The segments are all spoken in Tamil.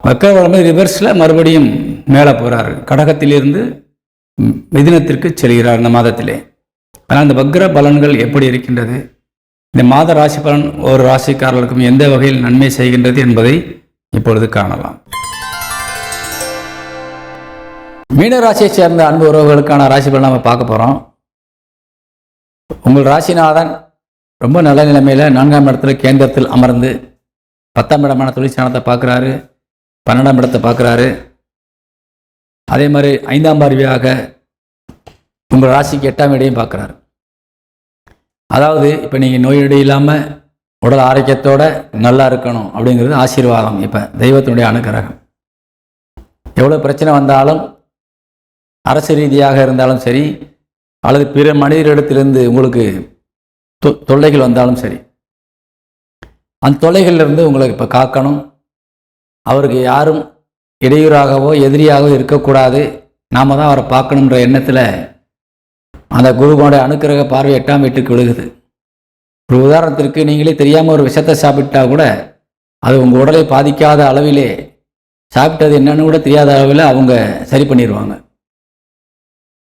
வக்கரபலம் ரிவர்ஸில் மறுபடியும் மேலே போகிறார் கடகத்திலிருந்து மிதினத்திற்கு செல்கிறார் இந்த மாதத்திலே. ஆனால் இந்த வக்ர பலன்கள் எப்படி இருக்கின்றது? இந்த மாத ராசி பலன் ஒரு ராசிக்காரர்களுக்கும் எந்த வகையில் நன்மை செய்கின்றது என்பதை இப்பொழுது காணலாம். மீன ராசியை சேர்ந்த அன்பு உறவுகளுக்கான ராசி பலன் நம்ம பார்க்க போகிறோம் உங்கள் ராசிநாதன் ரொம்ப நல்ல நிலைமையில் நான்காம் இடத்துல கேந்திரத்தில் அமர்ந்து பத்தாம் இடமான தொழிற்சாலத்தை பார்க்குறாரு. பன்னெண்டாம் இடத்தை பார்க்குறாரு. அதே மாதிரி ஐந்தாம் பார்வையாக உங்கள் ராசிக்கு எட்டாம் இடையும் பார்க்குறாரு. அதாவது இப்போ நீங்கள் நோய் நொடி இல்லாமல் உடல் ஆரோக்கியத்தோட நல்லா இருக்கணும் அப்படிங்கிறது ஆசீர்வாதம் இப்போ தெய்வத்தினுடைய அனுகிரகம். எவ்வளோ பிரச்சனை வந்தாலும் அரசு ரீதியாக இருந்தாலும் சரி அல்லது பிற மனிதரிடத்திலிருந்து உங்களுக்கு தொ- தொல்லைகள் வந்தாலும் சரி அந்த தொல்லைகளிலிருந்து உங்களை இப்போ காக்கணும். அவருக்கு யாரும் இடையூறாகவோ எதிரியாகவோ இருக்கக்கூடாது. நாம தான் அவரை பார்க்கணுன்ற எண்ணத்தில் அந்த குருவோட அனுக்கிரக பார்வை எட்டாம் வீட்டுக்கு விழுகுது. ஒரு உதாரணத்திற்கு நீங்களே தெரியாமல் ஒரு விஷத்தை சாப்பிட்டா கூட அது உங்கள் உடலை பாதிக்காத அளவிலே சாப்பிட்டது என்னன்னு கூட தெரியாத அளவில் அவங்க சரி பண்ணிடுவாங்க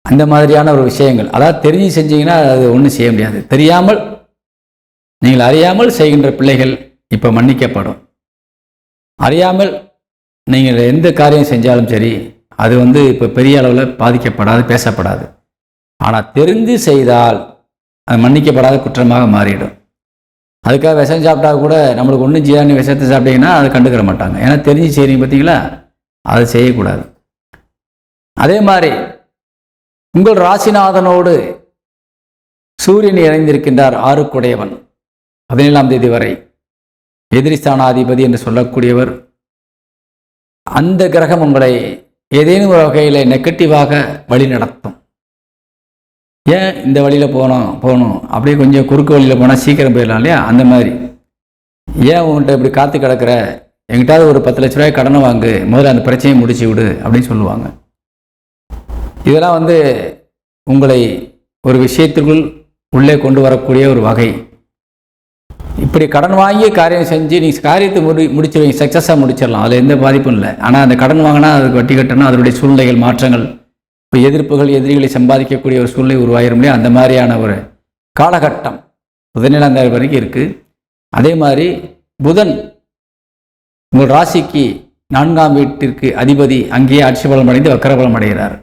அந்த மாதிரியான ஒரு விஷயங்கள். அதாவது தெரிஞ்சு செஞ்சீங்கன்னா அது ஒன்றும் செய்ய முடியாது. தெரியாமல் நீங்கள் அறியாமல் செய்கின்ற பிள்ளைகள் இப்போ மன்னிக்கப்படும். அறியாமல் நீங்கள் எந்த காரியம் செஞ்சாலும் சரி அது வந்து இப்போ பெரிய அளவில் பாதிக்கப்படாது பேசப்படாது. ஆனால் தெரிந்து செய்தால் அது மன்னிக்கப்படாத குற்றமாக மாறிடும். அதுக்காக விஷம் சாப்பிட்டா கூட நம்மளுக்கு ஒன்றும் செய்யாதுன்னு விஷத்தை சாப்பிட்டீங்கன்னா அதை கண்டுக்கிற மாட்டாங்க. ஏன்னா தெரிஞ்சு செய்கிறீங்க பார்த்தீங்களா அதை செய்யக்கூடாது. அதே மாதிரி உங்கள் ராசிநாதனோடு சூரியன் இணைந்திருக்கின்றார் ஆறுக்குடையவன். பதினேழாம் தேதி வரை. எதிரிஸ்தானாதிபதி என்று சொல்லக்கூடியவர். அந்த கிரகம் உங்களை ஏதேனும் ஒரு வகையில் நெகட்டிவாக வழி நடத்தும். ஏன் இந்த வழியில் போகணும் போகணும் அப்படியே கொஞ்சம் குறுக்கு வழியில் போனால் சீக்கிரம் போயிடலாம் இல்லையா? அந்த மாதிரி. ஏன் உங்கள்கிட்ட இப்படி காத்து கிடக்கிற? எங்கிட்டாவது ஒரு பத்து லட்ச ரூபாய் கடனை வாங்கு. முதல்ல அந்த பிரச்சனையை முடிச்சு விடு அப்படின்னு சொல்லுவாங்க. இதெல்லாம் வந்து உங்களை ஒரு விஷயத்துக்குள் உள்ளே கொண்டு வரக்கூடிய ஒரு வகை. இப்படி கடன் வாங்கி காரியம் செஞ்சு நீங்கள் காரியத்தை முடி முடிச்சிருவீங்க சக்ஸஸாக முடிச்சிடலாம். அதில் எந்த பாதிப்பும் இல்லை. ஆனால் அந்த கடன் வாங்கினா அதுக்கு வட்டி கட்டணும். அதனுடைய சூழ்நிலைகள் மாற்றங்கள். இப்போ எதிர்ப்புகள் எதிரிகளை சம்பாதிக்கக்கூடிய ஒரு சூழ்நிலை உருவாயிரும் இல்லையா? அந்த மாதிரியான ஒரு காலகட்டம் புதனிலாம் தேதி வரைக்கும் இருக்குது அதே மாதிரி புதன் உங்கள் ராசிக்கு நான்காம் வீட்டிற்கு அதிபதி அங்கேயே ஆட்சி பலம் அடைந்து வக்கரபலம் அடைகிறார்.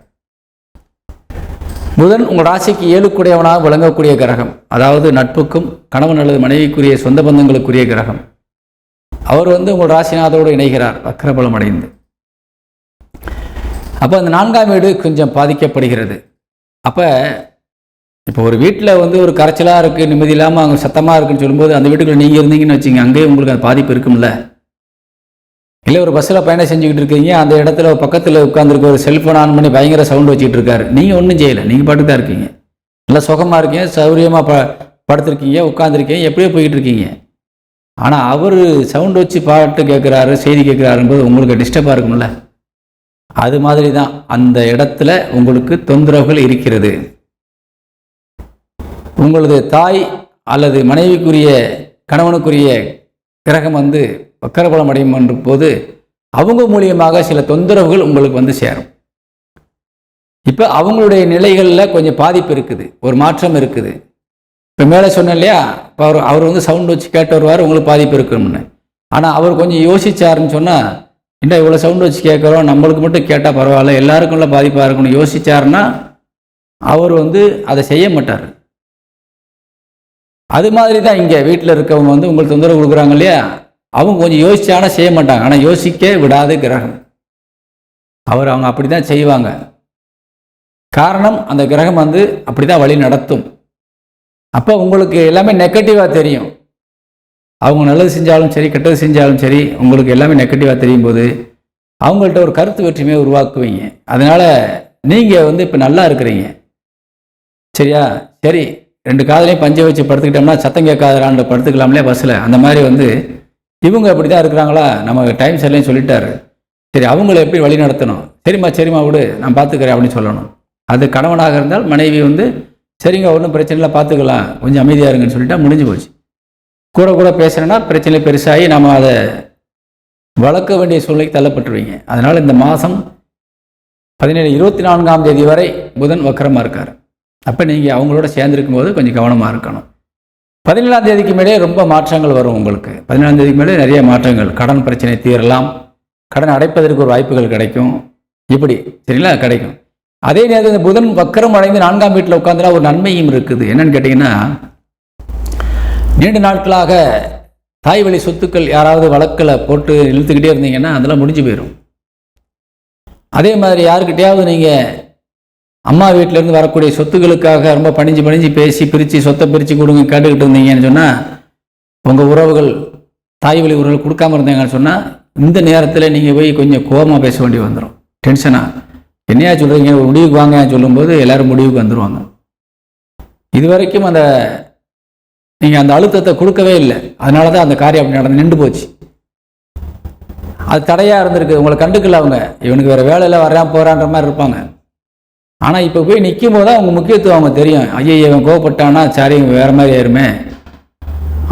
புதன் உங்கள் ராசிக்கு ஏழுக்குடையவனாக விளங்கக்கூடிய கிரகம். அதாவது நட்புக்கும் கணவன் அல்லது மனைவிக்குரிய சொந்த பந்தங்களுக்குரிய கிரகம். அவர் வந்து உங்கள் ராசிநாதோடு இணைகிறார் வக்கரபலம் அடைந்து. அப்போ அந்த நான்காம் வீடு கொஞ்சம் பாதிக்கப்படுகிறது. அப்போ இப்போ ஒரு வீட்டில் வந்து ஒரு கரைச்சலாக இருக்குது நிம்மதி இல்லாமல் அங்கே சத்தமாக இருக்குன்னு சொல்லும்போது அந்த வீட்டுக்குள்ள நீங்கள் இருந்தீங்கன்னு வச்சுங்க அங்கேயே உங்களுக்கு அந்த பாதிப்பு இருக்கும்ல. இல்லை ஒரு பஸ்ஸில் பயணம் செஞ்சுக்கிட்டு இருக்கீங்க அந்த இடத்துல பக்கத்தில் உட்காந்துருக்க ஒரு செல்ஃபோன் ஆன் பண்ணி பயங்கர சவுண்ட் வச்சுட்டு இருக்காரு. நீங்கள் ஒன்றும் செய்யலை. நீங்கள் பாட்டு தான் இருக்கீங்க. நல்லா சுகமாக இருக்கீங்க சௌரியமாக ப படுத்திருக்கீங்க உட்காந்துருக்கீங்க எப்படியோ போய்கிட்டு இருக்கீங்க. ஆனால் அவர் சவுண்ட் வச்சு பாட்டு கேட்குறாரு செய்தி கேட்குறாரும்போது உங்களுக்கு டிஸ்டர்பாக இருக்கும்ல? அது மாதிரி தான் அந்த இடத்துல உங்களுக்கு தொந்தரவுகள் இருக்கிறது. உங்களது தாய் அல்லது மனைவிக்குரிய கணவனுக்குரிய கிரகம் வந்து வக்கரகுலம் அடையும் என்ற போது அவங்க மூலியமாக சில தொந்தரவுகள் உங்களுக்கு வந்து சேரும். இப்போ அவங்களுடைய நிலைகளில் கொஞ்சம் பாதிப்பு இருக்குது ஒரு மாற்றம் இருக்குது. இப்போ மேலே சொன்னேன் இல்லையா? இப்போ அவர் அவர் வந்து சவுண்ட் வச்சு கேட்டு வருவார் உங்களுக்கு பாதிப்பு இருக்கும்னு. ஆனால் அவர் கொஞ்சம் யோசிச்சாருன்னு சொன்னால் என்ன இவ்வளோ சவுண்ட் வச்சு கேட்குறோம் நம்மளுக்கு மட்டும் கேட்டால் பரவாயில்ல எல்லாருக்குள்ள பாதிப்பாக இருக்கணும் யோசிச்சாருன்னா அவர் வந்து அதை செய்ய மாட்டார். அது மாதிரி தான் இங்கே வீட்டில் இருக்கவங்க வந்து உங்களுக்கு தொந்தரவு கொடுக்குறாங்க இல்லையா? அவங்க கொஞ்சம் யோசிச்சானா செய்ய மாட்டாங்க. ஆனால் யோசிக்க விடாது கிரகம். அவர் அவங்க அப்படி தான் செய்வாங்க. காரணம் அந்த கிரகம் வந்து அப்படி தான் வழி நடத்தும். அப்போ உங்களுக்கு எல்லாமே நெகட்டிவாக தெரியும். அவங்க நல்லது செஞ்சாலும் சரி கெட்டது செஞ்சாலும் சரி உங்களுக்கு எல்லாமே நெகட்டிவாக தெரியும் போது அவங்கள்ட்ட ஒரு கருத்து வேற்றுமையை உருவாக்குவீங்க. அதனால் நீங்கள் வந்து இப்போ நல்லா இருக்கிறீங்க. சரியா? சரி ரெண்டு காதலையும் பஞ்சை வச்சு படுத்துக்கிட்டோம்னா சத்தம் கேட்காதான்னு படுத்துக்கலாம்லே பஸ்ஸில் அந்த மாதிரி வந்து இவங்க அப்படி தான் இருக்கிறாங்களா? நம்ம டைம் சரியில்லைன்னு சொல்லிட்டாரு. சரி அவங்கள எப்படி வழி நடத்தணும்? சரிம்மா சரிம்மா விடு நான் பார்த்துக்கிறேன் அப்படின்னு சொல்லணும். அது கணவனாக இருந்தால் மனைவி வந்து சரிங்க ஒன்றும் பிரச்சனை இல்லை பார்த்துக்கலாம் கொஞ்சம் அமைதியாக இருங்கன்னு சொல்லிட்டா முடிஞ்சு போச்சு. கூட கூட பேசுகிறேன்னா பிரச்சனை பெருசாகி நம்ம அதை வளர்க்க வேண்டிய சூழ்நிலைக்கு தள்ளப்பட்டுருவீங்க. அதனால் இந்த மாதம் பதினேழு இருபத்தி நான்காம் தேதி வரை புதன் வக்கரமாக இருக்கார். அப்போ நீங்கள் அவங்களோட சேர்ந்துருக்கும் போது கொஞ்சம் கவனமாக இருக்கணும். பதினேழாம் தேதிக்கு மேலே ரொம்ப மாற்றங்கள் வரும் உங்களுக்கு. பதினேழாம் தேதிக்கு மேலே நிறைய மாற்றங்கள். கடன் பிரச்சனை தீரலாம். கடன் அடைப்பதற்கு ஒரு வாய்ப்புகள் கிடைக்கும். இப்படி சரிங்களா? கிடைக்கும். அதே நேரத்தில் இந்த புதன் வக்கரம் அடைந்து நான்காம் வீட்டில் உட்காந்துனா ஒரு நன்மையும் இருக்குது. என்னன்னு கேட்டிங்கன்னா நீண்ட நாட்களாக தாய் வழி சொத்துக்கள் யாராவது வழக்கில் போட்டு இழுத்துக்கிட்டே இருந்தீங்கன்னா அதெல்லாம் முடிஞ்சு போயிடும் அதே மாதிரி யாருக்கிட்டையாவது நீங்கள் அம்மா வீட்டிலேருந்து வரக்கூடிய சொத்துக்களுக்காக ரொம்ப பணிஞ்சு பணிஞ்சு பேசி பிரித்து சொத்தை பிரித்து கொடுங்க கேட்டுக்கிட்டு இருந்தீங்கன்னு சொன்னால் உங்கள் உறவுகள் தாய் வழி உறவுகள் கொடுக்காம இருந்தீங்கன்னு சொன்னால் இந்த நேரத்தில் நீங்கள் போய் கொஞ்சம் கோபமாக பேச வேண்டி வந்துடும் டென்ஷனாக என்னையா சொல்கிறீங்க முடிவுக்கு வாங்க சொல்லும்போது எல்லோரும் முடிவுக்கு வந்துடுவாங்க இது வரைக்கும் அந்த நீங்கள் அந்த அழுத்தத்தை கொடுக்கவே இல்லை. அதனால தான் அந்த காரியம் அப்படி நடந்து நின்று போச்சு. அது தடையாக இருந்திருக்கு. உங்களை கண்டுக்கல அவங்க. இவனுக்கு வேறு வேலையில் வர்றான் போகிறான்ற மாதிரி இருப்பாங்க. ஆனால் இப்போ போய் நிற்கும் போது தான் அவங்க முக்கியத்துவம் அவங்க தெரியும். ஐயோ இவன் கோவப்பட்டானா சரி வேறு மாதிரி ஆயிருமே.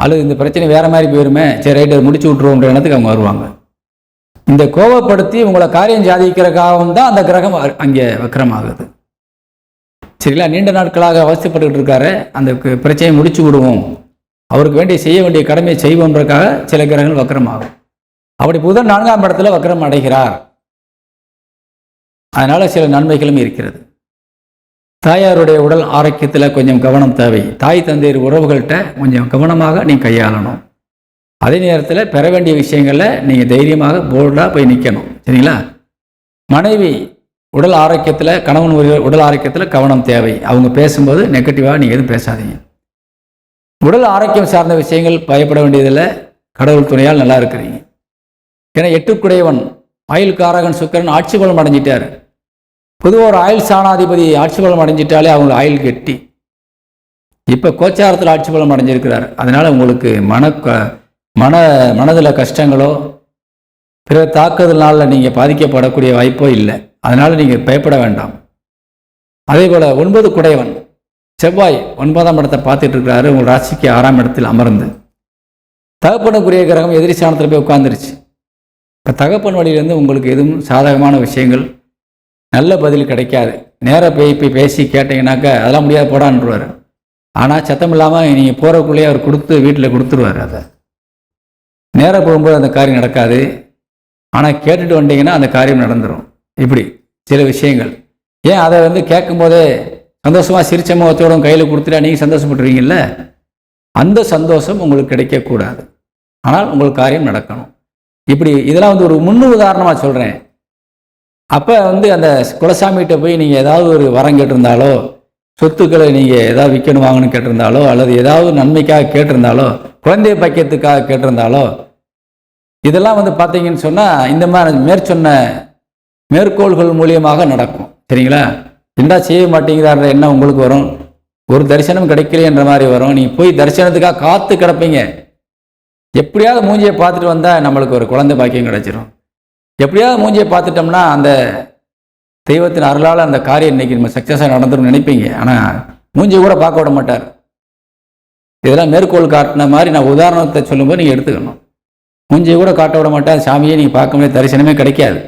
அல்லது இந்த பிரச்சனை வேறு மாதிரி போயிருமே. சரி ரைட்டு முடிச்சு விட்ருவோன்ற எண்ணத்துக்கு அவங்க வருவாங்க. இந்த கோவப்படுத்தி உங்களை காரியம் சாதிக்கிறக்காகவும் தான் அந்த கிரகம் அங்கே வக்கரமாகுது. சரிங்களா? நீண்ட நாட்களாக அவசியப்பட்டுக்கிட்டு இருக்காரு. அந்த பிரச்சனையை முடிச்சு விடுவோம். அவருக்கு வேண்டிய செய்ய வேண்டிய கடமையை செய்வோன்றக்காக சில கிரகங்கள் வக்கரமாகும். அப்படி புதன் நான்காம் இடத்துல வக்கரம் அடைகிறார். அதனால சில நன்மைகளும் இருக்கிறது. தாயாருடைய உடல் ஆரோக்கியத்தில் கொஞ்சம் கவனம் தேவை. தாய் தந்தையர் உறவுகள்கிட்ட கொஞ்சம் கவனமாக நீ கையாளணும். அதே நேரத்தில் பெற வேண்டிய விஷயங்களில் நீங்கள் தைரியமாக போல்டாக போய் நிற்கணும் சரிங்களா? மனைவி உடல் ஆரோக்கியத்தில் கணவன் உறவு- உடல் ஆரோக்கியத்தில் கவனம் தேவை. அவங்க பேசும்போது நெகட்டிவாக நீங்கள் எதுவும் பேசாதீங்க. உடல் ஆரோக்கியம் சார்ந்த விஷயங்கள் பயப்பட வேண்டியதில்லை. கடவுள் துணையால் நல்லா இருக்கிறீங்க. ஏன்னா எட்டுக்குடையவன் ஆயுள் காரகன் சுக்கிரன் ஆட்சி பலம் அடைஞ்சிட்டார். பொதுவாக ஒரு ஆயுள் சாணாதிபதி ஆட்சி பலம் அடைஞ்சிட்டாலே அவங்க ஆயுள் கெட்டி. இப்போ கோச்சாரத்தில் ஆட்சி பலம் அடைஞ்சிருக்கிறார். அதனால் உங்களுக்கு மன க- மன மனதில் கஷ்டங்களோ பிற தாக்குதல்னால நீங்கள் பாதிக்கப்படக்கூடிய வாய்ப்போ இல்லை. அதனால் நீங்கள் பயப்பட வேண்டாம். அதே போல் ஒன்பது குடையவன் செவ்வாய் ஒன்பதாம் இடத்தை பார்த்துட்டு இருக்கிறாரு உங்கள் ராசிக்கு ஆறாம் இடத்தில் அமர்ந்து. தகப்பனுக்குரிய கிரகம் எதிரி சாணத்தில் போய் உட்காந்துருச்சு இப்போ தகப்பன் வழியிலேருந்து உங்களுக்கு எதுவும் சாதகமான விஷயங்கள் நல்ல பதில் கிடைக்காது. நேராக போய் போய் பேசி கேட்டிங்கனாக்கா அதெல்லாம் முடியாது போடான்ருவார் ஆனால் சத்தம் இல்லாமல் நீங்கள் போகிறக்குள்ளேயே அவர் கொடுத்து வீட்டில் கொடுத்துருவார் அதை. நேராக போகும்போது அந்த காரியம் நடக்காது. ஆனால் கேட்டுட்டு வந்தீங்கன்னா அந்த காரியம் நடந்துடும் இப்படி சில விஷயங்கள். ஏன் அதை வந்து கேட்கும்போதே சந்தோஷமாக சிரிச்ச முகத்தோடும் கையில் கொடுத்துட்டா நீங்கள் சந்தோஷப்பட்டுருவீங்கல்ல? அந்த சந்தோஷம் உங்களுக்கு கிடைக்கக்கூடாது. ஆனால் உங்களுக்கு காரியம் நடக்கணும். இப்படி இதெல்லாம் வந்து ஒரு முன்னு உதாரணமாக சொல்கிறேன் அப்போ வந்து அந்த குலசாமிகிட்ட போய் நீங்கள் ஏதாவது ஒரு வரம் கேட்டிருந்தாலோ சொத்துக்களை நீங்கள் ஏதாவது விற்கணும் வாங்கணும் கேட்டிருந்தாலோ அல்லது ஏதாவது நன்மைக்காக கேட்டிருந்தாலோ குழந்தை பக்கியத்துக்காக கேட்டிருந்தாலோ இதெல்லாம் வந்து பார்த்தீங்கன்னு சொன்னால் இந்த மாதிரி மேற்சொன்ன மேற்கோள்கள் மூலியமாக நடக்கும். சரிங்களா? என்ன செய்ய மாட்டேங்கிறான்ற எண்ணம் உங்களுக்கு வரும்? ஒரு தரிசனம் கிடைக்கலையன்ற மாதிரி வரும். நீங்கள் போய் தரிசனத்துக்காக காத்து கிடப்பீங்க. எப்படியாவது மூஞ்சியை பார்த்துட்டு வந்தால் நம்மளுக்கு ஒரு குழந்தை பாக்கியம் கிடைச்சிரும். எப்படியாவது மூஞ்சியை பார்த்துட்டோம்னா அந்த தெய்வத்தின் அருளால் அந்த காரியம் இன்னைக்கு நம்ம சக்ஸஸாக நடந்துரும் நினைப்பீங்க. ஆனால் மூஞ்சியை கூட பார்க்க விட மாட்டார். இதெல்லாம் மேற்கோள் காட்டின மாதிரி நான் உதாரணத்தை சொல்லும்போது நீங்கள் எடுத்துக்கணும். மூஞ்சியை கூட காட்ட விட மாட்டார். சாமியை நீங்கள் பார்க்க முடியாது தரிசனமே கிடைக்காது.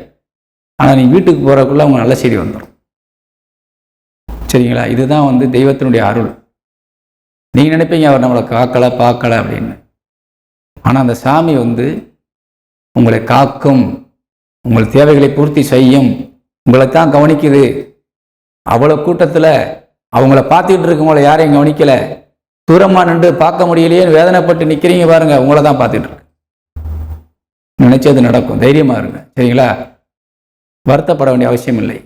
ஆனால் நீங்கள் வீட்டுக்கு போகிறக்குள்ள அவங்க நல்ல செய்தி வந்துடும் சரிங்களா? இதுதான் வந்து தெய்வத்தினுடைய அருள். நீங்கள் நினைப்பீங்க அவர் நம்மளை காக்கலை பார்க்கலை அப்படின்னு. ஆனால் அந்த சாமி வந்து உங்களை காக்கும் உங்கள் தேவைகளை பூர்த்தி செய்யும். உங்களை தான் கவனிக்குது. அவ்வளோ கூட்டத்தில் அவங்கள பார்த்துக்கிட்டு இருக்கவங்கள யாரையும் கவனிக்கல. தூரமாக நின்று பார்க்க முடியலையே வேதனைப்பட்டு நிற்கிறீங்க பாருங்க உங்களை தான் பார்த்துட்டு இருக்கு. நினைச்சது நடக்கும். தைரியமாக இருங்க. சரிங்களா? வருத்தப்பட வேண்டிய அவசியம் இல்லை.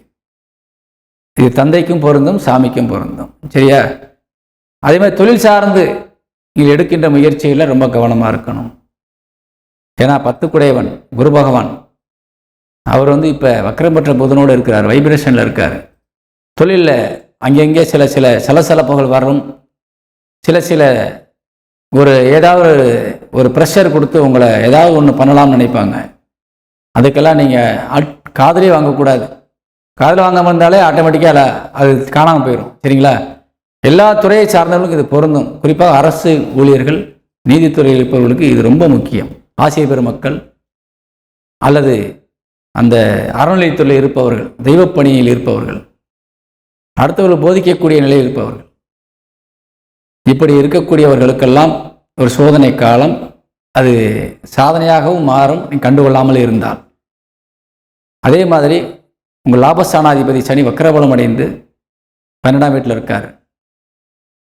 இது தந்தைக்கும் பொருந்தும் சாமிக்கும் பொருந்தும். சரியா? அதே மாதிரி தொழில் சார்ந்து நீங்கள் எடுக்கின்ற முயற்சிகளில் ரொம்ப கவனமாக இருக்கணும். ஏன்னா பத்து குடையவன் குரு பகவான் அவர் வந்து இப்போ வக்கரம் பெற்ற புதனோடு இருக்கிறார் வைப்ரேஷனில் இருக்கார். தொழிலில் அங்கங்கே சில சில சலசலப்புகள் வரும். சில சில ஒரு ஏதாவது ஒரு ப்ரெஷர் கொடுத்து உங்களை ஏதாவது ஒன்று பண்ணலாம்னு நினைப்பாங்க. அதுக்கெல்லாம் நீங்கள் காதலே வாங்கக்கூடாது. காதல் வாங்காமல் இருந்தாலே ஆட்டோமேட்டிக்காக அது காணாமல் போயிடும் சரிங்களா? எல்லா துறையை சார்ந்தவர்களுக்கும் இது பொருந்தும். குறிப்பாக அரசு ஊழியர்கள் நீதித்துறையில் இருப்பவர்களுக்கு இது ரொம்ப முக்கியம். ஆசிய பெருமக்கள் அல்லது அந்த அறநிலையத்துறையில் இருப்பவர்கள் தெய்வ பணியில் இருப்பவர்கள் அடுத்தவர்கள் போதிக்கக்கூடிய நிலையில் இருப்பவர்கள். இப்படி இருக்கக்கூடியவர்களுக்கெல்லாம் ஒரு சோதனை காலம் அது சாதனையாகவும் மாறும் நீ கண்டுகொள்ளாமல் இருந்தால். அதே மாதிரி உங்கள் லாபஸ்தானாதிபதி சனி வக்கரபலம் அடைந்து பன்னெண்டாம் வீட்டில் இருக்கார்.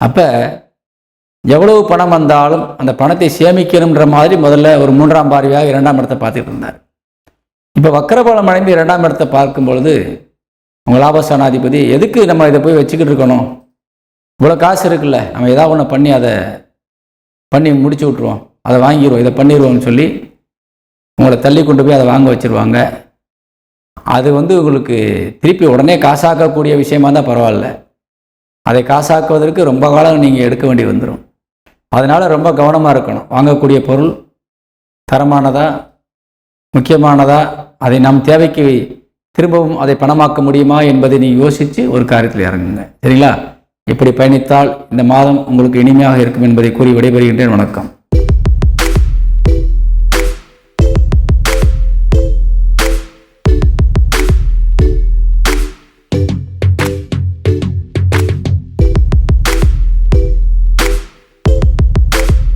அப்போ எவ்வளவு பணம் வந்தாலும் அந்த பணத்தை சேமிக்கணுன்ற மாதிரி முதல்ல ஒரு மூன்றாம் பார்வையாக இரண்டாம் இடத்தை பார்த்துட்டு இருந்தார். இப்போ வக்கரபலம் அடைந்து இரண்டாம் இடத்தை பார்க்கும் பொழுது உங்கள் லாபஸ்தானாதிபதி எதுக்கு நம்ம இதை போய் வச்சுக்கிட்டு இருக்கணும்? இவ்வளோ காசு இருக்குல்ல நம்ம ஏதாவது ஒன்று பண்ணி அதை பண்ணி முடிச்சு விட்ருவோம் அதை வாங்கிடுவோம் இதை பண்ணிடுவோம்னு சொல்லி உங்களை தள்ளி கொண்டு போய் அதை வாங்க வச்சுருவாங்க. அது வந்து உங்களுக்கு திருப்பி உடனே காசாக்கக்கூடிய விஷயமா தான் பரவாயில்ல. அதை காசாக்குவதற்கு ரொம்ப காலம் நீங்கள் எடுக்க வேண்டி வந்துடும் அதனால் ரொம்ப கவனமாக இருக்கணும். வாங்கக்கூடிய பொருள் தரமானதாக முக்கியமானதா? அதை நம் தேவைக்கு திரும்பவும் அதை பணமாக்க முடியுமா என்பதை நீ யோசித்து ஒரு காரியத்தில் இறங்குங்க. சரிங்களா? இப்படி பயணித்தால் இந்த மாதம் உங்களுக்கு இனிமையாக இருக்கும் என்பதை கூறி விடைபெறுகின்றேன். வணக்கம்.